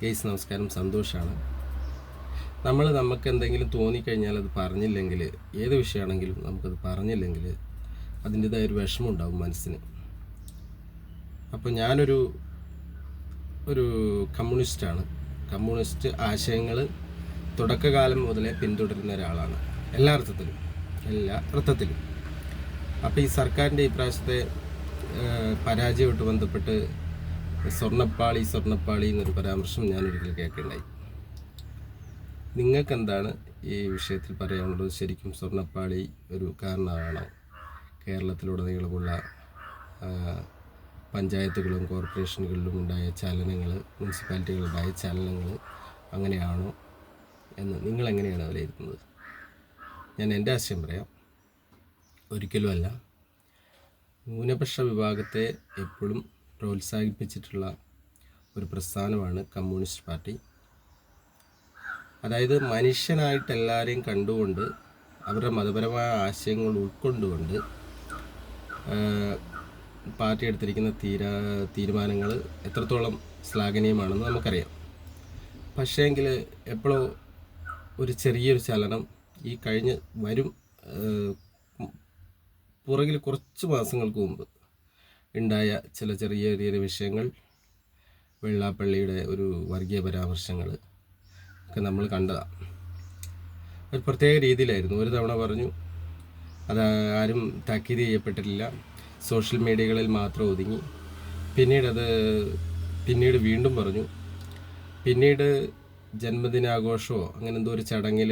Guys നമസ്കാരം. സന്തോഷമാണ് നമ്മൾ നമുക്ക് എന്തെങ്കിലും തോന്നിക്കഴിഞ്ഞാൽ അത് പറഞ്ഞില്ലെങ്കിൽ ഏത് വിഷയമാണെങ്കിലും നമുക്കത് പറഞ്ഞില്ലെങ്കിൽ അതിന്റെതായ ഒരു വിഷമം ഉണ്ടാവും മനസ്സിന്. അപ്പോൾ ഞാനൊരു ഒരു കമ്മ്യൂണിസ്റ്റാണ്. കമ്മ്യൂണിസ്റ്റ് ആശയങ്ങൾ തുടക്കകാലം മുതലേ പിന്തുടരുന്ന ഒരാളാണ്. എല്ലാ അർത്ഥത്തിലും എല്ലാ അർത്ഥത്തിലും. അപ്പോൾ ഈ സർക്കാരിന്റെ ഈ പ്രാവശ്യത്തെ ഏഹ്, പരാജയമായിട്ട് ബന്ധപ്പെട്ട് സ്വർണപ്പാളി സ്വർണപ്പാളി എന്നൊരു പരാമർശം ഞാനൊരിക്കൽ കേൾക്കുകയുണ്ടായി നിങ്ങൾക്കെന്താണ് ഈ വിഷയത്തിൽ പറയാനുള്ളത്? ശരിക്കും സ്വർണപ്പാളി ഒരു കാരണമാണോ? കേരളത്തിലുടനീളമുള്ള പഞ്ചായത്തുകളും കോർപ്പറേഷനുകളിലും ഉണ്ടായ ചലനങ്ങൾ മുനിസിപ്പാലിറ്റികളുണ്ടായ ചലനങ്ങൾ അങ്ങനെയാണോ എന്ന് നിങ്ങളെങ്ങനെയാണ് വിലയിരുത്തുന്നത്? ഞാൻ എന്റെ ആശയം പറയാം. ഒരിക്കലുമല്ല. ന്യൂനപക്ഷ വിഭാഗത്തെ എപ്പോഴും പ്രോത്സാഹിപ്പിച്ചിട്ടുള്ള ഒരു പ്രസ്ഥാനമാണ് കമ്മ്യൂണിസ്റ്റ് പാർട്ടി. അതായത് മനുഷ്യനായിട്ട് എല്ലാവരെയും കണ്ടുകൊണ്ട് അവരുടെ മതപരമായ ആശയങ്ങൾ ഉൾക്കൊണ്ടുകൊണ്ട് പാർട്ടി എടുത്തിരിക്കുന്ന തീരാ തീരുമാനങ്ങൾ എത്രത്തോളം ശ്ലാഘനീയമാണെന്ന് നമുക്കറിയാം. പക്ഷേങ്കിൽ എപ്പോഴോ ഒരു ചെറിയൊരു ചലനം ഈ കഴിഞ്ഞ് വരും പുറകിൽ കുറച്ച് മാസങ്ങൾക്ക് മുമ്പ് ഉണ്ടായ ചില ചെറിയ ചെറിയ വിഷയങ്ങൾ വെള്ളാപ്പള്ളിയുടെ ഒരു വർഗീയ പരാമർശങ്ങൾ ഒക്കെ നമ്മൾ കണ്ടതാണ് ഒരു പ്രത്യേക രീതിയിലായിരുന്നു. ഒരു തവണ പറഞ്ഞു അത് ആരും താക്കീത് ചെയ്യപ്പെട്ടിട്ടില്ല. സോഷ്യൽ മീഡിയകളിൽ മാത്രം ഒതുങ്ങി. പിന്നീട് അത് പിന്നീട് വീണ്ടും പറഞ്ഞു. പിന്നീട് ജന്മദിനാഘോഷമോ അങ്ങനെ എന്തോ ഒരു ചടങ്ങിൽ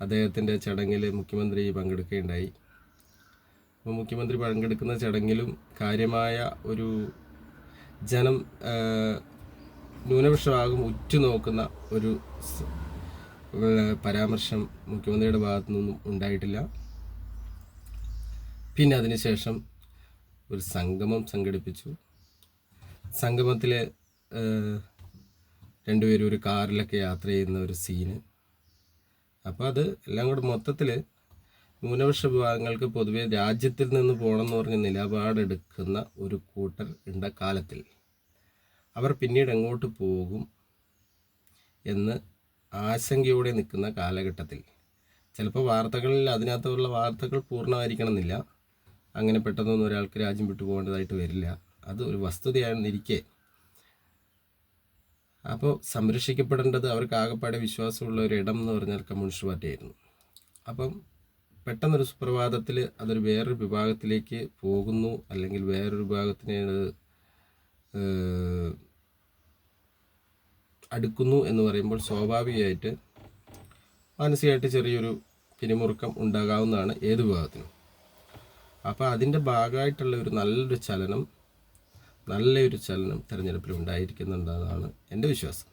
അദ്ദേഹത്തിന്റെ ചടങ്ങിൽ മുഖ്യമന്ത്രി പങ്കെടുക്കുകയുണ്ടായി. മുഖ്യമന്ത്രി പങ്കെടുക്കുന്ന ചടങ്ങിലും കാര്യമായ ഒരു ജനം ന്യൂനപക്ഷമാകും ഉറ്റുനോക്കുന്ന ഒരു പരാമർശം മുഖ്യമന്ത്രിയുടെ ഭാഗത്തു നിന്നും ഉണ്ടായിട്ടില്ല. പിന്നെ അതിനുശേഷം ഒരു സംഗമം സംഘടിപ്പിച്ചു. സംഗമത്തിൽ രണ്ടുപേരും ഒരു കാറിലൊക്കെ യാത്ര ചെയ്യുന്ന ഒരു സീന്. അപ്പോൾ അത് എല്ലാം കൂടെ മൊത്തത്തിൽ ന്യൂനപക്ഷ വിഭാഗങ്ങൾക്ക് പൊതുവെ രാജ്യത്തിൽ നിന്ന് പോകണമെന്ന് പറഞ്ഞ് നിലപാടെടുക്കുന്ന ഒരു കൂട്ടർ ഉണ്ട കാലത്തിൽ. അവർ പിന്നീട് എങ്ങോട്ട് പോകും എന്ന് ആശങ്കയോടെ നിൽക്കുന്ന കാലഘട്ടത്തിൽ. ചിലപ്പോൾ വാർത്തകളിൽ അതിനകത്തുള്ള വാർത്തകൾ പൂർണമായിരിക്കണമെന്നില്ല. അങ്ങനെ പെട്ടെന്നൊന്നും ഒരാൾക്ക് രാജ്യം വിട്ടു പോകേണ്ടതായിട്ട് വരില്ല. അത് ഒരു വസ്തുതയാണെന്നിരിക്കെ. അപ്പോൾ സംരക്ഷിക്കപ്പെടേണ്ടത് അവർക്ക് ആകെപ്പാടെ വിശ്വാസമുള്ള ഒരു ഇടം എന്ന് പറഞ്ഞാൽ കമ്മ്യൂണിസ്റ്റ് പാർട്ടിയായിരുന്നു. അപ്പം പെട്ടെന്നൊരു സുപ്രഭാതത്തിൽ അതൊരു വേറൊരു വിഭാഗത്തിലേക്ക് പോകുന്നു അല്ലെങ്കിൽ വേറൊരു വിഭാഗത്തിനെ അടുക്കുന്നു എന്ന് പറയുമ്പോൾ സ്വാഭാവികമായിട്ട് മാനസികമായിട്ട് ചെറിയൊരു പിരിമുറുക്കം ഉണ്ടാകാവുന്നതാണ് ഏത് വിഭാഗത്തിനും. അപ്പോൾ അതിന്റെ ഭാഗമായിട്ടുള്ള ഒരു നല്ലൊരു ചലനം നല്ലൊരു ചലനം തിരഞ്ഞെടുപ്പിൽ ഉണ്ടായിരിക്കുന്നുണ്ടെന്നാണ് എന്റെ വിശ്വാസം.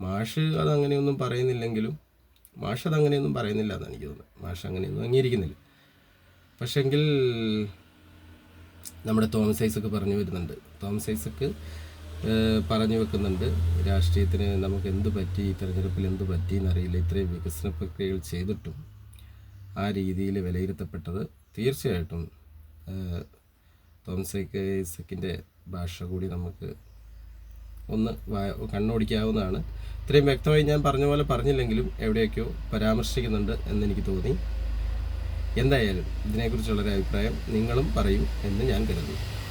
മാഷ് അതങ്ങനെയൊന്നും പറയുന്നില്ലെങ്കിലും മാഷ് അതങ്ങനെയൊന്നും പറയുന്നില്ല എന്നാണ് എനിക്ക് തോന്നുന്നത്. മാഷ് അങ്ങനെയൊന്നും അംഗീകരിക്കുന്നില്ല. പക്ഷെങ്കിൽ നമ്മുടെ തോമസ് ഐസക്ക് പറഞ്ഞു വരുന്നുണ്ട്. തോമസ് ഐസക്ക് പറഞ്ഞു വെക്കുന്നുണ്ട് രാഷ്ട്രീയത്തിന് നമുക്ക് എന്ത് പറ്റി ഈ തെരഞ്ഞെടുപ്പിൽ എന്ത് പറ്റി എന്നറിയില്ല ഇത്രയും വികസന പ്രക്രിയകൾ ചെയ്തിട്ടും ആ രീതിയിൽ വിലയിരുത്തപ്പെട്ടത് തീർച്ചയായിട്ടും തോമസ് ഐസക്കിന്റെ ഭാഷ കൂടി നമുക്ക് ഒന്ന് കണ്ണോടിക്കാവുന്നതാണ്. ഇത്രയും വ്യക്തമായി ഞാൻ പറഞ്ഞ പോലെ പറഞ്ഞില്ലെങ്കിലും എവിടെയൊക്കെയോ പരാമർശിക്കുന്നുണ്ട് എന്നെനിക്ക് തോന്നി. എന്തായാലും ഇതിനെക്കുറിച്ചുള്ളൊരു അഭിപ്രായം നിങ്ങളും പറയും എന്ന് ഞാൻ കരുതുന്നു.